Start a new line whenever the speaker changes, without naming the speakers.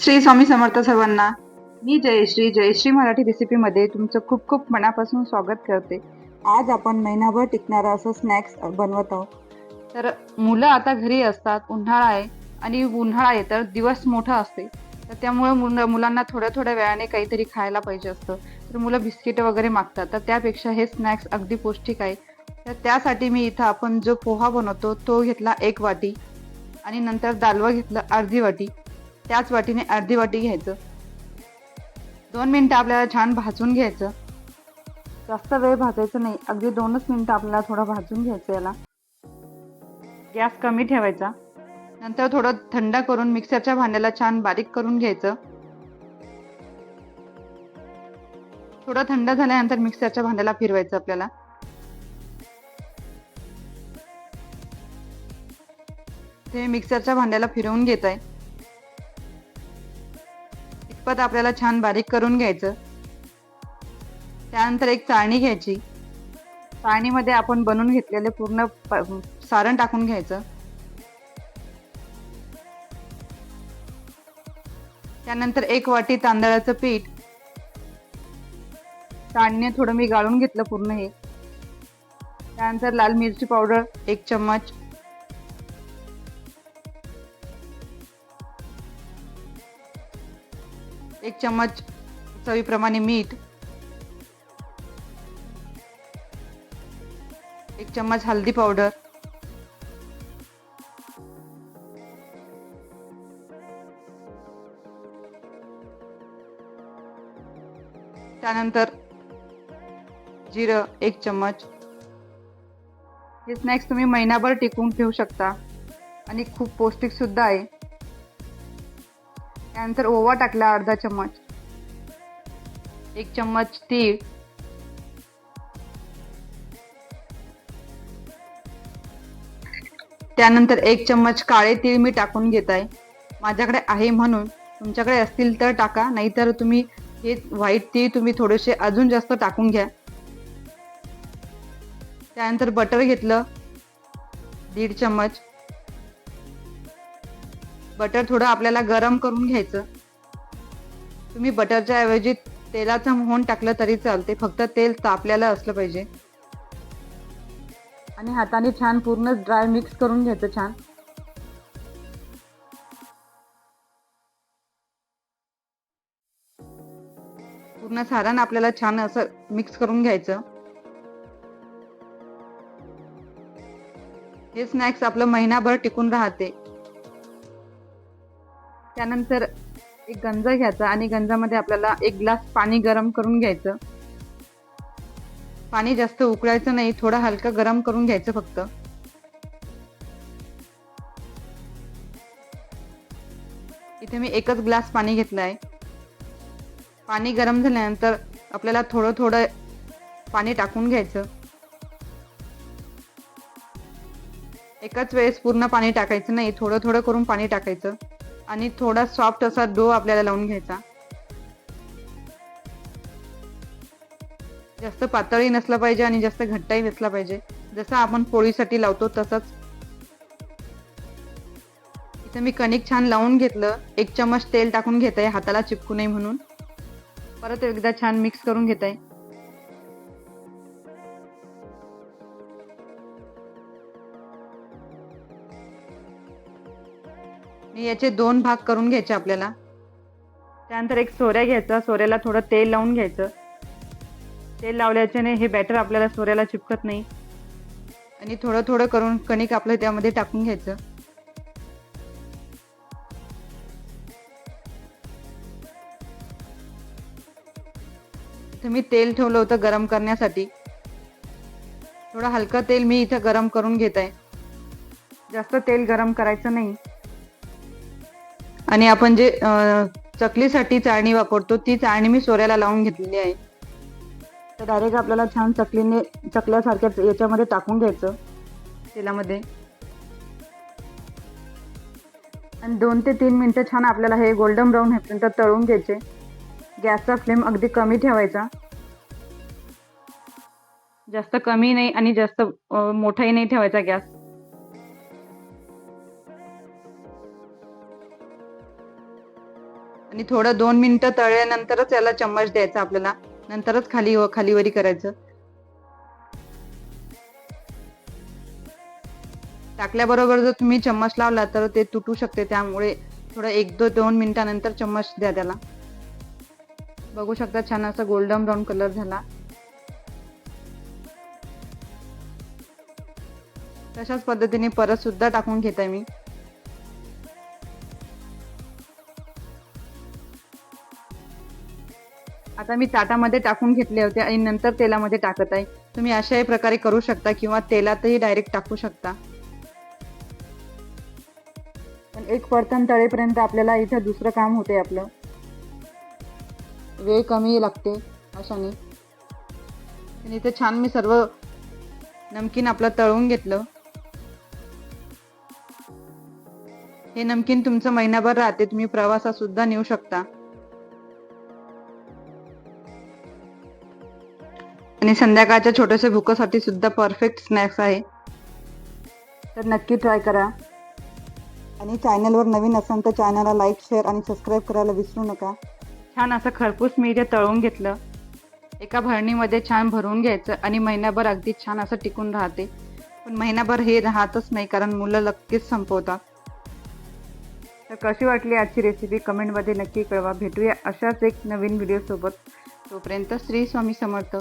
श्री स्वामी समर्थ सर्वांना मी जयश्री जयश्री मराठी रेसिपीमध्ये तुमचं खूप खूप मनापासून स्वागत करते. आज आपण महिनाभर टिकणारा असं स्नॅक्स बनवत आहोत. तर मुलं आता घरी असतात उन्हाळा आहे आणि उन्हाळा आहे तर दिवस मोठा असते. तर त्यामुळे मुलं मुलांना थोड्या थोड्या वेळाने काहीतरी खायला पाहिजे असतं. तर मुलं बिस्किटं वगैरे मागतात. तर त्यापेक्षा हे स्नॅक्स अगदी पौष्टिक आहे. तर त्यासाठी मी इथं आपण जो पोहा बनवतो तो घेतला एक वाटी आणि नंतर दालवा घेतलं अर्धी वाटी. त्याच वाटीने अर्धी वाटी घ्यायचं. दोन मिनटं आपल्याला छान भाजून घ्यायचं. जास्त वेळ भाजायचं नाही. अगदी दोनच मिनटं आपल्याला थोडं भाजून घ्यायचं याला. गॅस कमी ठेवायचा. नंतर थोडं थंड करून मिक्सरच्या भांड्याला छान बारीक करून घ्यायचं. थोडं थंड झाल्यानंतर मिक्सरच्या भांड्याला फिरवायचं आपल्याला. ते मिक्सरच्या भांड्याला फिरवून घेत आहे. इतपत आपल्याला छान बारीक करून घ्यायचं. त्यानंतर एक चाळणी घ्यायची. चाळणीमध्ये आपण बनवून घेतलेले पूर्ण सारण टाकून घ्यायचं. त्यानंतर एक वाटी तांदळाचं पीठ. चाळणीने थोडं मी गाळून घेतलं पूर्ण हे. त्यानंतर लाल मिरची पावडर एक चम्मच. एक चम्मच चवीप्रमाणे मीठ. एक चम्मच हल्दी पावडर. त्यानंतर जिरं एक चम्मच. हे स्नॅक्स तुम्ही महिनाभर टिकवून ठेवू शकता. आणि खूप पौष्टिकसुद्धा आहे. त्यानंतर ओवा टाकला अर्धा चम्मच. एक चम्मच तीळ. त्यानंतर एक चम्मच काळे तीळ मी टाकून घेत आहे. माझ्याकडे आहे म्हणून. तुमच्याकडे असतील तर टाका नाहीतर तुम्ही हे व्हाईट तीळ तुम्ही थोडेसे अजून जास्त टाकून घ्या. त्यानंतर बटर घेतलं. दीड चम्मच. बटर थोडं आपल्याला गरम करून घ्यायचं. तुम्ही बटरच्या ऐवजी तेलाचं मोहन टाकलं तरी चालते फक्त तेल तापलेलं असलं पाहिजे. आणि हाताने छान पूर्ण ड्राय मिक्स करून घ्यायचं छान. पूर्ण सारण आपल्याला छान असं मिक्स करून घ्यायचं. हे स्नॅक्स आपलं महिनाभर टिकून राहते. त्यानंतर एक गंज घ्यायचा आणि गंजामध्ये आपल्याला एक ग्लास पाणी गरम करून घ्यायचं. पाणी जास्त उकळायचं नाही थोडं हलकं गरम करून घ्यायचं फक्त. इथे मी एकच ग्लास पाणी घेतलं आहे पाणी गरम झाल्यानंतर आपल्याला थोडं थोडं पाणी टाकून घ्यायचं. एकाच वेळेस पूर्ण पाणी टाकायचं नाही थोडं थोडं करून पाणी टाकायचं. आणि थोडा सॉफ्ट असा डो आपल्याला लावून घ्यायचा. जास्त पातळी नसला पाहिजे आणि जास्त घट्टही नसला पाहिजे. जसं आपण पोळीसाठी लावतो तसंच. इथं मी कणिक छान लावून घेतलं. एक चमच तेल टाकून घेत. आहे हाताला चिपकू नये म्हणून. परत एकदा छान मिक्स करून घेत. आहे मी याचे दोन भाग करून घ्यायचे आपल्याला. त्यानंतर एक सोऱ्या घ्यायचा सोऱ्याला थोडं तेल लावून घ्यायचं. तेल लावल्याच्याने हे बॅटर आपल्याला सोऱ्याला चिपकत नाही. आणि थोडं थोडं करून कणिक आपलं त्यामध्ये टाकून घ्यायचं. इथं मी तेल ठेवलं होतं गरम करण्यासाठी. थोडं हलकं तेल मी इथं गरम करून घेत आहे. जास्त तेल गरम करायचं नाही. आणि आपण जे चकलीसाठी चाळणी वापरतो ती चाळणी मी सोऱ्याला लावून घेतलेली आहे. तर डायरेक्ट आपल्याला छान चकलीने चकल्यासारख्या याच्यामध्ये टाकून घ्यायचं तेलामध्ये. आणि दोन ते तीन मिनटं छान आपल्याला हे गोल्डन ब्राऊन होईपर्यंत तळून घ्यायचे. गॅसचा फ्लेम अगदी कमी ठेवायचा. जास्त कमी नाही आणि जास्त मोठाही नाही ठेवायचा गॅस. आणि थोडं दोन मिनिटं तळल्यानंतरच याला चम्मच द्यायचा आपल्याला. नंतरच खाली हो, खालीवरी करायचं. टाकल्याबरोबर जर तुम्ही चम्मच लावला तर ते तुटू शकते. त्यामुळे थोडं एक दो दोन मिनिटानंतर चम्मच द्या त्याला. बघू शकता छान असा गोल्डन ब्राऊन कलर झाला. तशाच पद्धतीने परत सुद्धा टाकून घेत आहे मी. आता मी ताटामध्ये टाकून घेतले होते आणि नंतर तेलामध्ये टाकत आहे. तुम्ही अशाही प्रकारे करू शकता किंवा तेलातही डायरेक्ट टाकू शकता. पण एक परतन तळेपर्यंत आपल्याला इथं दुसरं काम होते आपलं. वेळ कमी लागते अशाने. आणि इथे छान मी सर्व नमकीन आपलं तळून घेतलं. हे नमकीन तुमचं महिनाभर राहते तुम्ही प्रवासात सुद्धा नेऊ शकता. आणि संध्याकाळच्या छोट्याशा भुकासाठी सुद्धा परफेक्ट स्नॅक्स आहे. तर नक्की ट्राय करा. आणि चॅनलवर नवीन असाल तर चॅनलला लाईक शेअर आणि सबस्क्राईब करायला विसरू नका. छान असं खरपूस मी इथे तळून घेतलं. एका भरणीमध्ये छान भरून घ्यायचं आणि महिनाभर अगदी छान असं टिकून राहते. पण महिनाभर हे राहतच नाही कारण मुलं नक्कीच संपवतात. तर कशी वाटली आजची रेसिपी कमेंटमध्ये नक्की कळवा. भेटूया अशाच एक नवीन व्हिडिओसोबत तोपर्यंत श्री स्वामी समर्थ.